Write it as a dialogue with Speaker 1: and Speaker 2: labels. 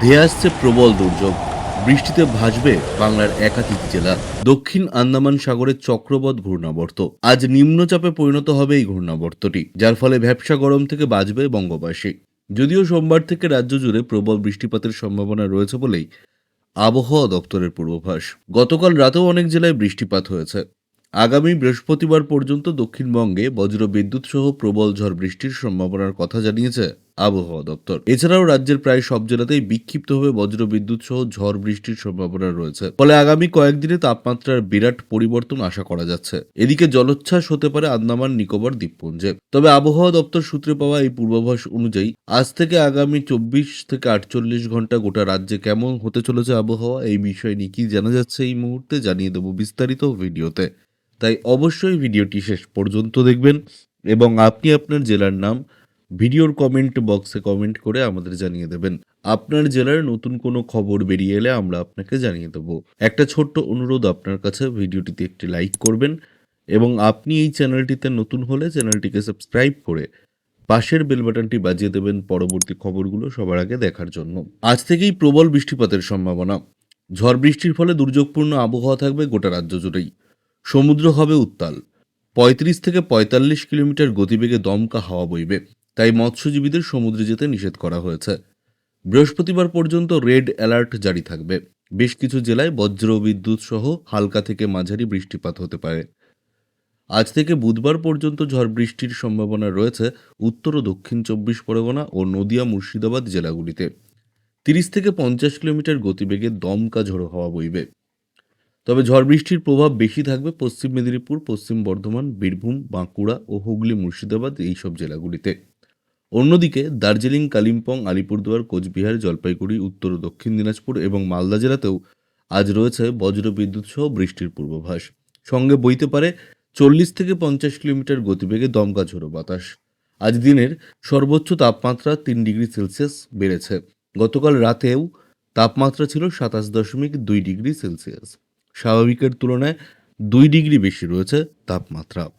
Speaker 1: ধেয়ে আসছে প্রবল দুর্যোগ। বৃষ্টিতে ভাসবে বাংলার একাধিক জেলা। দক্ষিণ আন্দামান সাগরের চক্রবত ঘূর্ণাবর্ত। আজ নিম্নচাপে পরিণত হবে এই ঘূর্ণাবর্তটি, যার ফলে ভ্যাবসা গরম থেকে বাঁচবে বঙ্গবাসী। যদিও সোমবার থেকে রাজ্য জুড়ে প্রবল বৃষ্টিপাতের সম্ভাবনা রয়েছে বলেই আবহাওয়া দপ্তরের পূর্বাভাস। গতকাল রাতেও অনেক জেলায় বৃষ্টিপাত হয়েছে। আগামী বৃহস্পতিবার পর্যন্ত দক্ষিণবঙ্গে বজ্র বিদ্যুৎ সহ প্রবল ঝড় বৃষ্টির সম্ভাবনার কথা জানিয়েছে আবহাওয়া দপ্তর। এছাড়াও রাজ্যের প্রায় সব জেলাতেই বিক্ষিপ্তভাবে বজ্র বিদ্যুৎ সহ ঝড় বৃষ্টির সম্ভাবনা রয়েছে। ফলে আগামী কয়েকদিনে তাপমাত্রার বিরাট পরিবর্তন আশা করা যাচ্ছে। এদিকে জলোচ্ছ্বাস হতে পারে আন্দামান, নিকোবর, দ্বীপপুঞ্জে। তবে আবহাওয়া দপ্তর সূত্রে পাওয়া এই পূর্বাভাস অনুযায়ী আজ থেকে আগামী চব্বিশ থেকে আটচল্লিশ ঘণ্টা গোটা রাজ্যে কেমন হতে চলেছে আবহাওয়া, এই বিষয় নিয়ে কি জানা যাচ্ছে এই মুহূর্তে জানিয়ে দেবো বিস্তারিত ভিডিওতে। তাই অবশ্যই ভিডিওটি শেষ পর্যন্ত দেখবেন এবং আপনি আপনার জেলার নাম ভিডিওর কমেন্ট বক্সে কমেন্ট করে আমাদের জানিয়ে দেবেন। আপনার জেলার নতুন কোনো খবর বেরিয়ে এলে আমরা আপনাকে জানিয়ে দেবো। একটা ছোট্ট অনুরোধ আপনার কাছে, ভিডিওটিতে একটি লাইক করবেন এবং আপনি এই চ্যানেলটিতে নতুন হলে চ্যানেলটিকে সাবস্ক্রাইব করে পাশের বেল বাটনটি বাজিয়ে দেবেন পরবর্তী খবরগুলো সবার আগে দেখার জন্য। আজ থেকেই প্রবল বৃষ্টিপাতের সম্ভাবনা। ঝড় বৃষ্টির ফলে দুর্যোগপূর্ণ আবহাওয়া থাকবে গোটা রাজ্য জুড়েই। সমুদ্র হবে উত্তাল। পঁয়ত্রিশ থেকে পঁয়তাল্লিশ কিলোমিটার গতিবেগে দমকা হাওয়া বইবে। তাই মৎস্যজীবীদের সমুদ্রে যেতে নিষেধ করা হয়েছে। বৃহস্পতিবার পর্যন্ত রেড অ্যালার্ট জারি থাকবে। বেশ কিছু জেলায় বজ্র বিদ্যুৎ সহ হালকা থেকে মাঝারি বৃষ্টিপাত হতে পারে। আজ থেকে বুধবার পর্যন্ত ঝড় বৃষ্টির সম্ভাবনা রয়েছে উত্তর ও দক্ষিণ চব্বিশ পরগনা ও নদিয়া মুর্শিদাবাদ জেলাগুলিতে। তিরিশ থেকে পঞ্চাশ কিলোমিটার গতিবেগে দমকা ঝোড়ো হাওয়া বইবে। তবে ঝড় বৃষ্টির প্রভাব বেশি থাকবে পশ্চিম মেদিনীপুর, পশ্চিম বর্ধমান, বীরভূম, বাঁকুড়া ও হুগলি, মুর্শিদাবাদ এইসব জেলাগুলিতে। অন্যদিকে দার্জিলিং, কালিম্পং, আলিপুরদুয়ার, কোচবিহার, জলপাইগুড়ি, উত্তর ও দক্ষিণ দিনাজপুর এবং মালদা জেলাতেও আজ রয়েছে বজ্র বিদ্যুৎ সহ বৃষ্টির পূর্বাভাস। সঙ্গে বইতে পারে চল্লিশ থেকে পঞ্চাশ কিলোমিটার গতিবেগে দমকা ঝোড়ো বাতাস। আজ দিনের সর্বোচ্চ তাপমাত্রা তিন ডিগ্রি সেলসিয়াস বেড়েছে। গতকাল রাতেও তাপমাত্রা ছিল সাতাশ দশমিক দুই ডিগ্রি সেলসিয়াস। স্বাভাবিকের তুলনায় দুই ডিগ্রি বেশি রয়েছে তাপমাত্রা।